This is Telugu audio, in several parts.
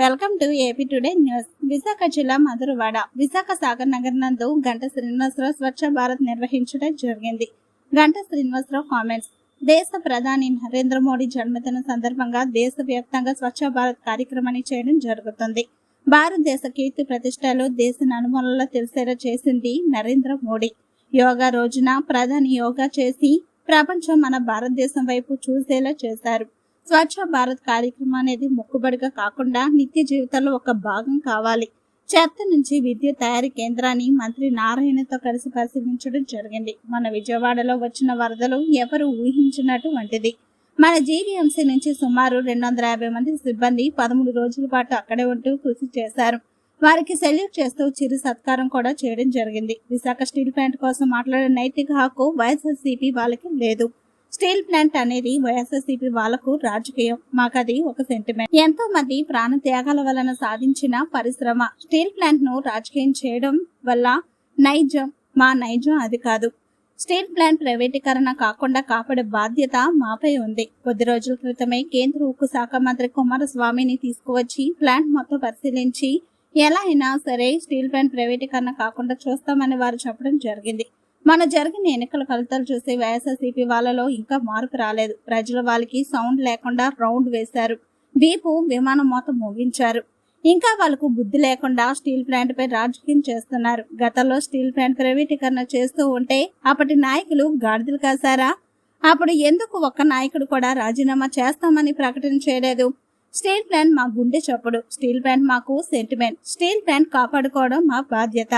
Welcome to AP today news. Visakha జిల్లా మధురవాడ విశాఖ సాగర్ నగర్ నందు గంట శ్రీనివాసరావు స్వచ్ఛ భారత్ నిర్వహించడం జరిగింది. గంట శ్రీనివాసరావు కామెంట్స్. దేశ ప్రధాని నరేంద్ర మోడీ జన్మదిన సందర్భంగా దేశవ్యాప్తంగా స్వచ్ఛ భారత్ కార్యక్రమాన్ని చేయడం జరుగుతుంది. భారతదేశ కీర్తి ప్రతిష్టలు దేశ నలుమూలలో తెలిసేలా చేసింది నరేంద్ర మోడీ. యోగా రోజున ప్రధాని యోగా చేసి ప్రపంచం మన భారతదేశం వైపు చూసేలా చేశారు. స్వచ్ఛ భారత్ కార్యక్రమం అనేది మొక్కుబడిగా కాకుండా నిత్య జీవితంలో ఒక భాగం కావాలి. చెత్త నుంచి విద్యుత్ తయారీ కేంద్రాన్ని మంత్రి నారాయణతో కలిసి పరిశీలించడం జరిగింది. మన విజయవాడలో వచ్చిన వరదలు ఎవరు ఊహించినట్టు వంటిది. మన జీవీఎంసీ నుంచి సుమారు రెండు వందల యాభై మంది సిబ్బంది పదమూడు రోజుల పాటు అక్కడే ఉంటూ కృషి చేశారు. వారికి సెల్యూట్ చేస్తూ చిరు సత్కారం కూడా చేయడం జరిగింది. విశాఖ స్టీల్ ప్లాంట్ కోసం మాట్లాడే నైతిక హక్కు వైఎస్ఆర్సీపీ వాళ్ళకి లేదు. స్టీల్ ప్లాంట్ అనేది వైఎస్ఆర్సీపీ వాళ్ళకు రాజకీయం. మాకది ఒక సెంటిమెంట్ ఎంతో మంది ప్రాణ త్యాగాల వలన సాధించిన పరిశ్రమ. స్టీల్ ప్లాంట్ను రాజకీయం చేయడం వల్ల నైజం. మా నైజం అది కాదు. స్టీల్ ప్లాంట్ ప్రైవేటీకరణ కాకుండా కాపాడే బాధ్యత మాపై ఉంది. కొద్ది రోజుల క్రితమే కేంద్ర ఉక్కు శాఖ మంత్రి కుమారస్వామిని తీసుకువచ్చి ప్లాంట్ మొత్తం పరిశీలించి ఎలా అయినా సరే స్టీల్ ప్లాంట్ ప్రైవేటీకరణ కాకుండా చూస్తామని వారు చెప్పడం జరిగింది. మన జరిగిన ఎన్నికల ఫలితాలు చూసి వైఎస్ఆర్సీపీ వాళ్ళలో ఇంకా మార్పు రాలేదు. ప్రజల వాళ్ళకి సౌండ్ లేకుండా రౌండ్ వేశారు. వీపు విమానం మూత ముగించారు. ఇంకా వాళ్ళకు బుద్ధి లేకుండా స్టీల్ ప్లాంట్ పై రాజకీయం చేస్తున్నారు. గతంలో స్టీల్ ప్లాంట్ ప్రైవేటీకరణ చేస్తూ ఉంటే అప్పటి నాయకులు గాడిదలు కాశారా? అప్పుడు ఎందుకు ఒక్క నాయకుడు కూడా రాజీనామా చేస్తామని ప్రకటన చేయలేదు? స్టీల్ ప్లాంట్ మా గుండె చప్పుడు. స్టీల్ ప్లాంట్ మాకు సెంటిమెంట్ స్టీల్ ప్లాంట్ కాపాడుకోవడం మా బాధ్యత.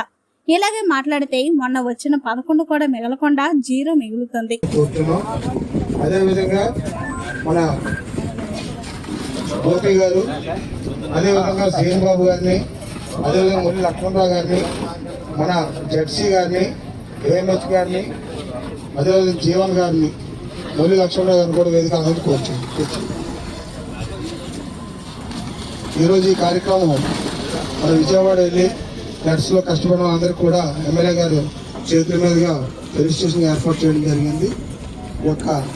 ఇలాగే మాట్లాడితే మొన్న వచ్చిన పదకొండు కూడా మిగలకుండా జీరో మిగులుతుంది. చూస్తున్నాం. అదేవిధంగా మన గోపి గారు అదేవిధంగా శ్రీన్ బాబు గారిని అదేవిధంగా మురళి లక్ష్మణరావు గారిని మన జడ్సీ గారిని ఏఎంహెచ్ గారిని అదేవిధంగా జీవన్ గారిని మురళి లక్ష్మణరావు గారిని కూడా వేదిక అందరికీ వచ్చాను ఈరోజు ఈ కార్యక్రమం మన విజయవాడ వెళ్ళి నర్సులో కష్టపడిన వాళ్ళందరికీ కూడా ఎమ్మెల్యే గారు చేతుల మీదుగా రిజిస్ట్రేషన్ ఏర్పాటు చేయడం జరిగింది. ఒకసారి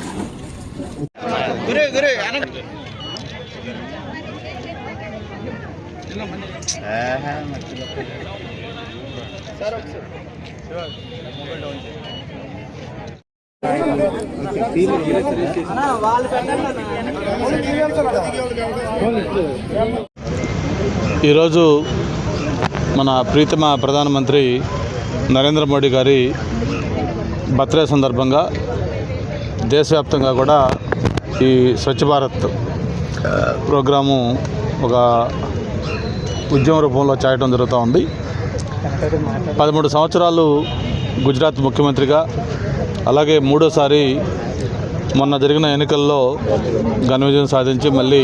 ఈరోజు మన ప్రీతమ ప్రధానమంత్రి నరేంద్ర మోడీ గారి బర్త్డే సందర్భంగా దేశవ్యాప్తంగా కూడా ఈ స్వచ్ఛ భారత్ ప్రోగ్రాము ఒక ఉద్యమ రూపంలో చేయడం జరుగుతూ ఉంది. పదమూడు సంవత్సరాలు గుజరాత్ ముఖ్యమంత్రిగా అలాగే మూడోసారి మొన్న జరిగిన ఎన్నికల్లో ఘన విజయం సాధించి మళ్ళీ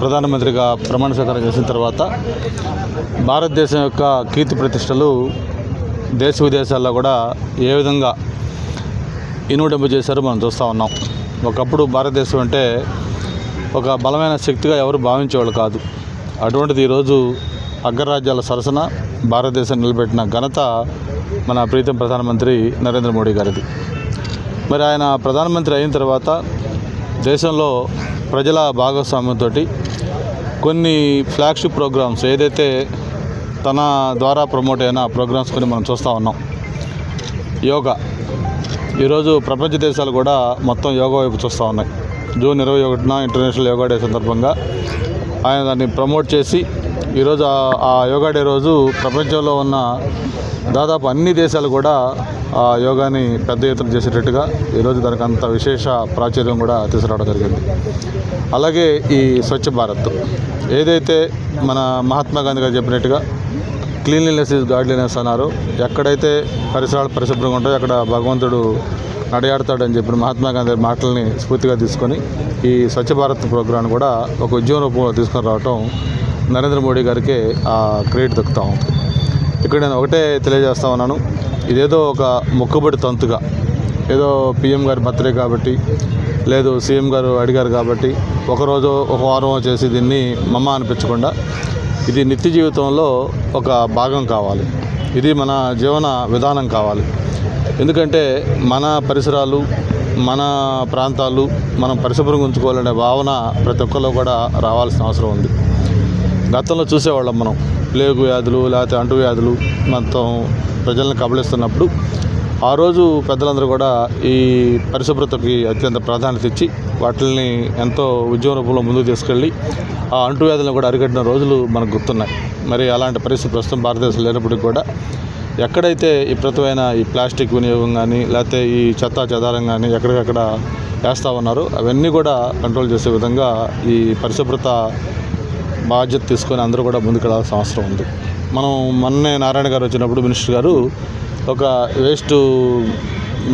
ప్రధానమంత్రిగా ప్రమాణ స్వీకారం చేసిన తర్వాత భారతదేశం యొక్క కీర్తి ప్రతిష్టలు దేశ విదేశాల్లో కూడా ఏ విధంగా ఇనుడింపు చేశారో మనం చూస్తూ ఉన్నాం. ఒకప్పుడు భారతదేశం అంటే ఒక బలమైన శక్తిగా ఎవరు భావించేవాళ్ళు కాదు. అటువంటిది ఈరోజు అగ్రరాజ్యాల సరసన భారతదేశం నిలబెట్టిన ఘనత మన ప్రీతం ప్రధానమంత్రి నరేంద్ర మోడీ గారిది. మరి ఆయన ప్రధానమంత్రి అయిన తర్వాత దేశంలో ప్రజల భాగస్వామ్యంతో కొన్ని ఫ్లాగ్షిప్ ప్రోగ్రామ్స్ ఏదైతే తన ద్వారా ప్రమోట్ అయిన ప్రోగ్రామ్స్ కొన్ని మనం చూస్తూ ఉన్నాం. యోగా. ఈరోజు ప్రపంచ దేశాలు కూడా మొత్తం యోగా వైపు చూస్తూ ఉన్నాయి. జూన్ ఇరవై ఒకటిన ఇంటర్నేషనల్ యోగా డే సందర్భంగా ఆయన దాన్ని ప్రమోట్ చేసి ఈరోజు ఆ- యోగా డే రోజు ప్రపంచంలో ఉన్న దాదాపు అన్ని దేశాలు కూడా ఆ యోగాని పెద్ద ఎత్తున చేసేటట్టుగా ఈరోజు దానికి అంత విశేష ప్రాచుర్యం కూడా తీసుకురావడం జరిగింది. అలాగే ఈ స్వచ్ఛ భారత్ ఏదైతే మన మహాత్మా గాంధీ గారు చెప్పినట్టుగా క్లీన్లీనెస్ ఈజ్ గాడ్లీనెస్ అన్నారు ఎక్కడైతే పరిసరాలు పరిశుభ్రంగా ఉంటాయో అక్కడ భగవంతుడు నడయాడతాడని చెప్పిన మహాత్మా గాంధీ మాటల్ని స్ఫూర్తిగా తీసుకొని ఈ స్వచ్ఛ భారత్ ప్రోగ్రాం కూడా ఒక ఉద్యమ రూపంలో తీసుకొని రావటం నరేంద్ర మోడీ గారికి ఆ క్రెడిట్ దక్కుతా ఉంది. ఇక్కడ నేను ఒకటే తెలియజేస్తా ఉన్నాను. ఇదేదో ఒక మొక్కుబడి తంతుగా ఏదో పిఎం గారి బర్త్డే కాబట్టి లేదు సీఎం గారు అడిగారు కాబట్టి ఒకరోజు ఒక వారం చేసి దీన్ని మమ్మ అనిపించకుండా ఇది నిత్య జీవితంలో ఒక భాగం కావాలి. ఇది మన జీవన విధానం కావాలి. ఎందుకంటే మన పరిసరాలు మన ప్రాంతాలు మనం పరిశుభ్రంగా ఉంచుకోవాలనే భావన ప్రతి ఒక్కరిలో కూడా రావాల్సిన అవసరం ఉంది. గతంలో చూసేవాళ్ళం మనం. ప్లేగు వ్యాధులు లేకపోతే అంటు వ్యాధులు మొత్తం ప్రజలను కబలిస్తున్నప్పుడు ఆ రోజు పెద్దలందరూ కూడా ఈ పరిశుభ్రతకి అత్యంత ప్రాధాన్యత ఇచ్చి వాటిని ఎంతో ఉద్యమ రూపంలో ముందుకు తీసుకెళ్ళి ఆ అంటువ్యాధులను కూడా అరికట్టిన రోజులు మనకు గుర్తున్నాయి. మరి అలాంటి పరిస్థితి ప్రస్తుతం భారతదేశం లేనప్పటికీ కూడా ఎక్కడైతే విపరీతమైన ఈ ప్లాస్టిక్ వినియోగం కానీ లేకపోతే ఈ చెత్త చెదారం కానీ ఎక్కడికక్కడ వేస్తూ ఉన్నారో అవన్నీ కూడా కంట్రోల్ చేసే విధంగా ఈ పరిశుభ్రత బాధ్యత తీసుకొని అందరూ కూడా ముందుకెళ్ళాల్సిన అవసరం ఉంది. మనం మొన్నే నారాయణ గారు వచ్చినప్పుడు మినిస్టర్ గారు ఒక వేస్ట్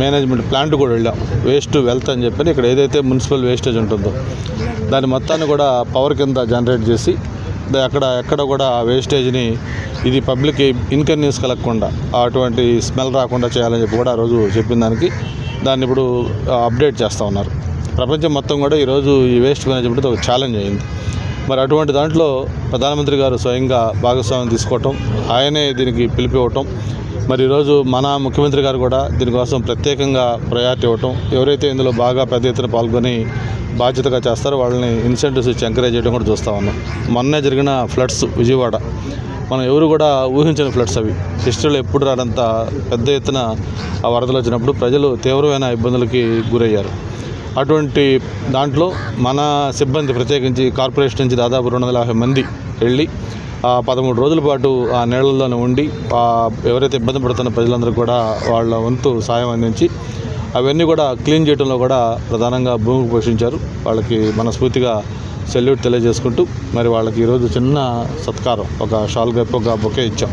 మేనేజ్మెంట్ ప్లాంట్ కూడా వెళ్ళాం. వేస్ట్ వెల్త్ అని చెప్పి ఇక్కడ ఏదైతే మున్సిపల్ వేస్టేజ్ ఉంటుందో దాని మొత్తాన్ని కూడా పవర్ కింద జనరేట్ చేసి అక్కడ ఎక్కడ కూడా ఆ వేస్టేజ్ని ఇది పబ్లిక్ ఇన్కన్వీనియన్స్ కలగకుండా అటువంటి స్మెల్ రాకుండా చేయాలని చెప్పి కూడా ఆ రోజు చెప్పిన దానికి దాన్ని ఇప్పుడు అప్డేట్ చేస్తూ ఉన్నారు. ప్రపంచం మొత్తం కూడా ఈరోజు ఈ వేస్ట్ మేనేజ్మెంట్ ఒక ఛాలెంజ్ అయింది. మరి అటువంటి దాంట్లో ప్రధానమంత్రి గారు స్వయంగా భాగస్వామ్యం తీసుకోవటం ఆయనే దీనికి పిలిపివ్వటం మరి ఈరోజు మన ముఖ్యమంత్రి గారు కూడా దీనికోసం ప్రత్యేకంగా ప్రయారిటీ ఇవ్వటం ఎవరైతే ఇందులో బాగా పెద్ద ఎత్తున పాల్గొని బాధ్యతగా చేస్తారో వాళ్ళని ఇన్సెంటివ్స్ ఇచ్చి ఎంకరేజ్ చేయడం కూడా చూస్తూ ఉన్నాం. మొన్నే జరిగిన ఫ్లడ్స్ విజయవాడ. మనం ఎవరు కూడా ఊహించిన ఫ్లడ్స్ అవి. హిస్టరీలో ఎప్పుడు రానంత పెద్ద ఎత్తున ఆ వరదలు వచ్చినప్పుడు ప్రజలు తీవ్రమైన ఇబ్బందులకి గురయ్యారు. అటువంటి దాంట్లో మన సిబ్బంది ప్రత్యేకించి కార్పొరేషన్ నుంచి దాదాపు రెండు వందల యాభై మంది వెళ్ళి ఆ పదమూడు రోజుల పాటు ఆ నీళ్ళల్లోనే ఉండి ఎవరైతే ఇబ్బంది పడుతున్న ప్రజలందరూ కూడా వాళ్ళ వంతు సాయం అందించి అవన్నీ కూడా క్లీన్ చేయడంలో కూడా ప్రధానంగా భూమికి పోషించారు. వాళ్ళకి మనస్ఫూర్తిగా సెల్యూట్ తెలియజేసుకుంటూ మరి వాళ్ళకి ఈరోజు చిన్న సత్కారం ఒక షాల్ గప్ ఒక బొకే ఇచ్చాం.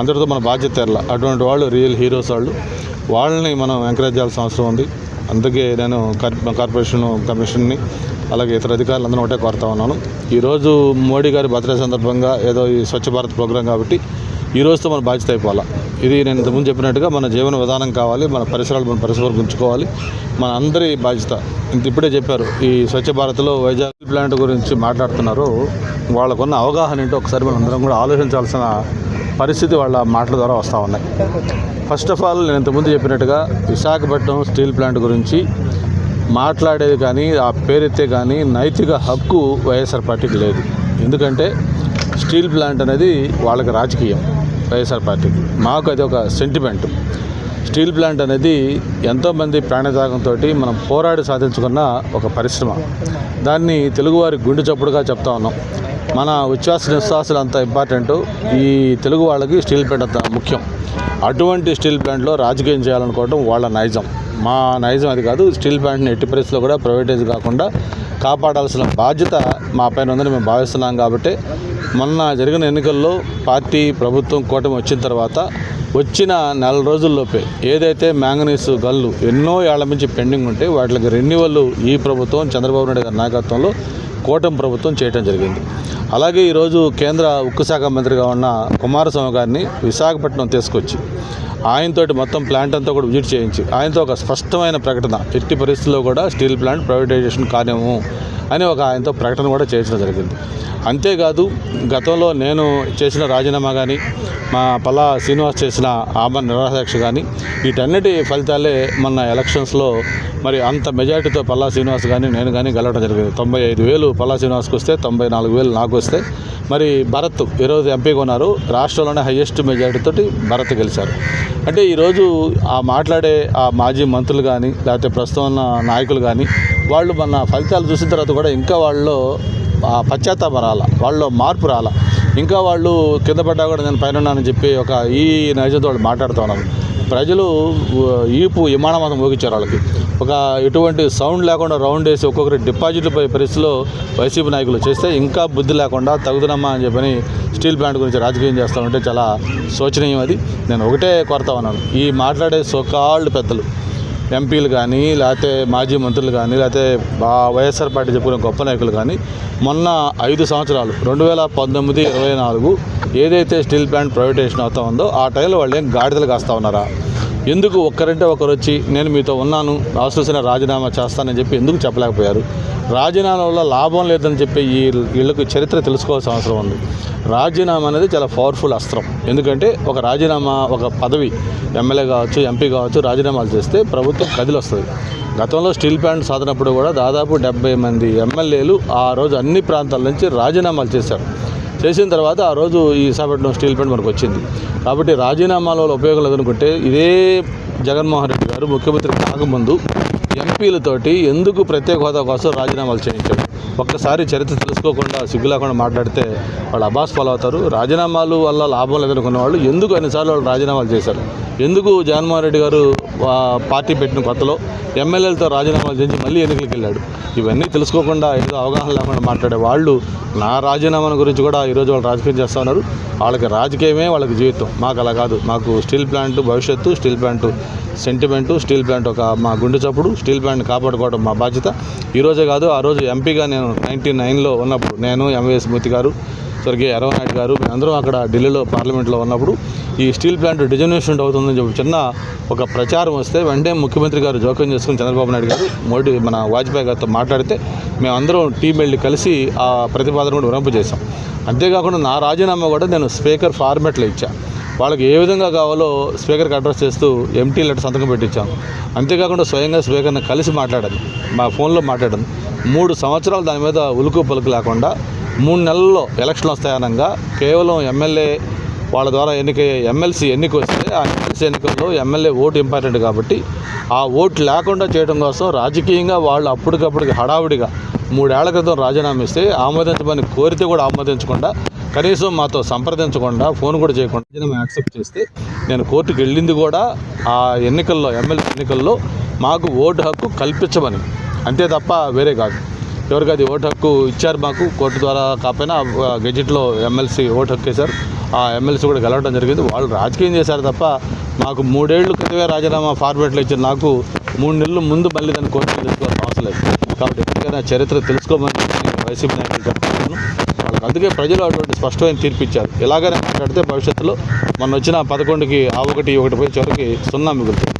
అందరితో మన బాధ్యత ఎరల అటువంటి వాళ్ళు రియల్ హీరోస్ వాళ్ళు. వాళ్ళని మనం ఎంకరేజ్ చేయాల్సిన అవసరం ఉంది. అందుకే నేను కార్పొరేషన్ కమిషన్ని అలాగే ఇతర అధికారులందరూ ఒకటే కోరుతా ఉన్నాను. ఈరోజు మోడీ గారి బర్త్డే సందర్భంగా ఏదో ఈ స్వచ్ఛ భారత్ ప్రోగ్రాం కాబట్టి ఈ రోజుతో మన బాధ్యత అయిపోవాలా? ఇది నేను ఇంతకుముందు చెప్పినట్టుగా మన జీవన విధానం కావాలి మన పరిసరాలు మన పరిసరాలు ఉంచుకోవాలి మన అందరి బాధ్యత. ఇంత ఇప్పుడే చెప్పారు ఈ స్వచ్ఛ భారత్లో వైజాగ్ ప్లాంట్ గురించి మాట్లాడుతున్నారు. వాళ్ళకున్న అవగాహన ఏంటో ఒకసారి మనం అందరం కూడా ఆలోచించాల్సిన పరిస్థితి వాళ్ళ మాటల ద్వారా వస్తూ ఉన్నాయి. ఫస్ట్ ఆఫ్ ఆల్ నేను ఇంతకుముందు చెప్పినట్టుగా విశాఖపట్నం స్టీల్ ప్లాంట్ గురించి మాట్లాడేది కానీ ఆ పేరెత్తే కానీ నైతిక హక్కు వైఎస్ఆర్ పార్టీకి లేదు. ఎందుకంటే స్టీల్ ప్లాంట్ అనేది వాళ్ళకి రాజకీయం వైఎస్ఆర్ పార్టీకి. మాకు అది ఒక సెంటిమెంట్ స్టీల్ ప్లాంట్ అనేది ఎంతోమంది ప్రాణత్యాగంతో మనం పోరాడి సాధించుకున్న ఒక పరిశ్రమ. దాన్ని తెలుగువారి గుండె చప్పుడుగా చెప్తా ఉన్నాం. మన ఉచ్ఛ్వాస నిశ్వాసాలు అంత ఇంపార్టెంట్ ఈ తెలుగు వాళ్ళకి స్టీల్ ప్లాంట్ అంత ముఖ్యం. అటువంటి స్టీల్ ప్లాంట్లో రాజకీయం చేయాలనుకోవడం వాళ్ళ నైజం. మా నైజం అది కాదు స్టీల్ ప్లాంట్ని ఎట్టి పరిస్థితుల్లో కూడా ప్రైవేటైజ్ కాకుండా కాపాడాల్సిన బాధ్యత మా పైన ఉందని మేము భావిస్తున్నాం కాబట్టి మొన్న జరిగిన ఎన్నికల్లో పార్టీ ప్రభుత్వం కూటమి వచ్చిన తర్వాత వచ్చిన నెల రోజుల్లోపే ఏదైతే మ్యాంగనీస్ గల్లు ఎన్నో ఏళ్ళ నుంచి పెండింగ్ ఉంటే వాటికి రెన్యువల్ ఈ ప్రభుత్వం చంద్రబాబు నాయుడు గారి నాయకత్వంలో కూటమి ప్రభుత్వం చేయడం జరిగింది. అలాగే ఈరోజు కేంద్ర ఉక్కు శాఖ మంత్రిగా ఉన్న కుమారస్వామి గారిని విశాఖపట్నం తీసుకొచ్చి ఆయనతోటి మొత్తం ప్లాంట్ అంతా కూడా విజిట్ చేయించి ఆయనతో ఒక స్పష్టమైన ప్రకటన. ఎట్టి పరిస్థితుల్లో కూడా స్టీల్ ప్లాంట్ ప్రైవేటైజేషన్ కార్యము అని ఒక ఆయనతో ప్రకటన కూడా చేయడం జరిగింది. అంతేకాదు గతంలో నేను చేసిన రాజీనామా కానీ మా పల్లా శ్రీనివాస్ చేసిన ఆమరణ నిరాదీక్ష కానీ వీటన్నిటి ఫలితాలే మన ఎలక్షన్స్లో మరి అంత మెజారిటీతో పల్లా శ్రీనివాస్ కానీ నేను కానీ గెలవడం జరిగింది. తొంభై ఐదు వేలు పల్లా శ్రీనివాస్కి వస్తే తొంభై నాలుగు వేలు నాకు వస్తే మరి భరత్ ఈరోజు ఎంపీగా ఉన్నారు రాష్ట్రంలోనే హయ్యెస్ట్ మెజారిటీతోటి భరత్ గెలిచారు. అంటే ఈరోజు ఆ మాట్లాడే ఆ మాజీ మంత్రులు కానీ లేకపోతే ప్రస్తుతం ఉన్న నాయకులు కానీ వాళ్ళు మన ఫలితాలు చూసిన తర్వాత కూడా ఇంకా వాళ్ళలో ఆ పశ్చాత్తాపం రాల వాళ్ళలో మార్పు రాల. ఇంకా వాళ్ళు కింద పడ్డా కూడా నేను పైన ఉన్నానని చెప్పి ఒక ఈ నైజంతో వాళ్ళు మాట్లాడుతూ ఉన్నారు. ప్రజలు ఈపు విమానమాతం మోగించారు వాళ్ళకి. ఒక ఎటువంటి సౌండ్ లేకుండా రౌండ్ వేసి ఒక్కొక్కరి డిపాజిట్లు పోయే పరిస్థితిలో వైసీపీ నాయకులు చేస్తే ఇంకా బుద్ధి లేకుండా తగుదనమ్మా అని చెప్పని స్టీల్ ప్లాంట్ గురించి రాజకీయం చేస్తూ ఉంటే చాలా శోచనీయం అది. నేను ఒకటే కోరుతా ఉన్నాను. ఈ మాట్లాడే సోకాళ్ళు పెద్దలు. ఎంపీలు కానీ లేకపోతే మాజీ మంత్రులు కానీ లేకపోతే బా వైఎస్ఆర్ పార్టీ చెప్పుకునే గొప్ప నాయకులు కానీ మొన్న ఐదు సంవత్సరాలు రెండు వేల పంతొమ్మిది ఇరవై నాలుగు ఏదైతే స్టీల్ ప్లాంట్ ప్రైవేటైజేషన్ అవుతా ఉందో ఆ టైంలో వాళ్ళు ఏం గాడిదలు కాస్తా ఉన్నారా? ఎందుకు ఒక్కరంటే ఒకరు వచ్చి నేను మీతో ఉన్నాను అవసరమైన రాజీనామా చేస్తానని చెప్పి ఎందుకు చెప్పలేకపోయారు? రాజీనామా వల్ల లాభం లేదని చెప్పి ఈ వీళ్ళకు చరిత్ర తెలుసుకోవాల్సిన అవసరం ఉంది. రాజీనామా అనేది చాలా పవర్ఫుల్ అస్త్రం. ఎందుకంటే ఒక రాజీనామా ఒక పదవి ఎమ్మెల్యే కావచ్చు ఎంపీ కావచ్చు రాజీనామాలు చేస్తే ప్రభుత్వం కదిలొస్తుంది. గతంలో స్టీల్ ప్లాంట్ సాధనప్పుడు కూడా దాదాపు డెబ్బై మంది ఎమ్మెల్యేలు ఆ రోజు అన్ని ప్రాంతాల నుంచి రాజీనామాలు చేశారు. చేసిన తర్వాత ఆ రోజు ఈ విశాఖపట్నం స్టీల్ ప్లాంట్ మనకు వచ్చింది. కాబట్టి రాజీనామాల వల్ల ఉపయోగం లేదనుకుంటే ఇదే జగన్మోహన్ రెడ్డి గారు ముఖ్యమంత్రి కాకముందు ఎంపీలతోటి ఎందుకు ప్రత్యేక హోదా కోసం రాజీనామాలు చేయించాడు ఒక్కసారి చరిత్ర తెలుసుకోకుండా సిగ్గు లేకుండా మాట్లాడితే వాళ్ళు అబాస్ ఫాలో అవుతారు. రాజీనామాలు వల్ల లాభం లేదనుకున్న వాళ్ళు ఎందుకు అన్నిసార్లు వాళ్ళు రాజీనామాలు చేశారు? ఎందుకు జగన్మోహన్ రెడ్డి గారు పార్టీ పెట్టిన కొత్తలో ఎమ్మెల్యేలతో రాజీనామాలు చేసి మళ్ళీ ఎన్నికలకు వెళ్ళాడు? ఇవన్నీ తెలుసుకోకుండా ఏదో అవగాహన లేకుండా మాట్లాడే వాళ్ళు నా రాజీనామాల గురించి కూడా ఈరోజు వాళ్ళు రాజకీయం చేస్తూ ఉన్నారు. వాళ్ళకి రాజకీయమే వాళ్ళకి జీవితం. మాకు అలా కాదు. మాకు స్టీల్ ప్లాంట్ భవిష్యత్తు steel plant sentiment steel plant ఒక మా గుండె చప్పుడు స్టీల్ ప్లాంట్ కాపాడుకోవడం మా బాధ్యత. ఈరోజే కాదు ఆ రోజు ఎంపీగా నేను నైన్టీ నైన్లో ఉన్నప్పుడు నేను ఎంవీఎస్ మూర్తి గారు స్వర్గీయ ఎర్రవ నాయుడు గారు మేమందరం అక్కడ ఢిల్లీలో పార్లమెంట్లో ఉన్నప్పుడు ఈ స్టీల్ ప్లాంట్ డిజర్నేషన్ అవుతుందని చెప్పి చిన్న ఒక ప్రచారం వస్తే వెంటనే ముఖ్యమంత్రి గారు జోక్యం చేసుకుని చంద్రబాబు నాయుడు గారు మోడీ మన వాజ్పేయి గారితో మాట్లాడితే మేమందరం టీం వెళ్ళి కలిసి ఆ ప్రతిపాదన కూడా విరంపు చేశాం. అంతేకాకుండా నా రాజీనామా కూడా నేను స్పీకర్ ఫార్మెట్లో ఇచ్చాను వాళ్ళకి ఏ విధంగా కావాలో స్పీకర్కి అడ్రస్ చేస్తూ ఎంటీ లెటర్ సంతకం పెట్టించాం. అంతేకాకుండా స్వయంగా స్పీకర్ని కలిసి మాట్లాడాను. మా ఫోన్లో మాట్లాడాను. మూడు సంవత్సరాలు దాని మీద ఉలుకు పలుకు లేకుండా మూడు నెలల్లో ఎలక్షన్ వస్తాయనంగా కేవలం ఎమ్మెల్యే వాళ్ళ ద్వారా ఎన్నికయ్యే ఎమ్మెల్సీ ఎన్నిక వస్తే ఆ ఎమ్మెల్సీ ఎన్నికల్లో ఎమ్మెల్యే ఓటు ఇంపార్టెంట్ కాబట్టి ఆ ఓటు లేకుండా చేయడం కోసం రాజకీయంగా వాళ్ళు అప్పటికప్పటికి హడావుడిగా మూడేళ్ళ క్రితం రాజీనామా ఇస్తే ఆమోదించమని కోరితే కూడా ఆమోదించకుండా కనీసం మాతో సంప్రదించకుండా ఫోన్ కూడా చేయకుండా రాజీనామా యాక్సెప్ట్ చేస్తే నేను కోర్టుకు వెళ్ళింది కూడా ఆ ఎన్నికల్లో ఎమ్మెల్యే ఎన్నికల్లో మాకు ఓటు హక్కు కల్పించమని. అంతే తప్ప వేరే కాదు. ఎవరికి అది ఓటు హక్కు ఇచ్చారు మాకు కోర్టు ద్వారా కాకపోయినా గెజిట్లో ఎమ్మెల్సీ ఓటు హక్కు వేశారు. ఆ ఎమ్మెల్సీ కూడా గెలవడం జరిగింది. వాళ్ళు రాజకీయం చేశారు తప్ప మాకు మూడేళ్ళు క్రితమే రాజీనామా ఫార్మేట్లో ఇచ్చిన నాకు మూడు నెలలు ముందు మళ్ళీ దాన్ని కోర్టు తెలుసుకోవాల్సిన అవసరం లేదు. కాబట్టి ఎప్పటికైనా చరిత్ర తెలుసుకోమని నేను వైసీపీ నాయకులు చెప్తున్నాను. వాళ్ళకి అందుకే ప్రజలు అటువంటి స్పష్టమైన తీర్పు ఇచ్చారు. ఇలాగనే మాట్లాడితే భవిష్యత్తులో మొన్న వచ్చిన పదకొండుకి ఆ ఒకటి ఒకటి పోయి చివరికి సున్నా మిగులుతుంది.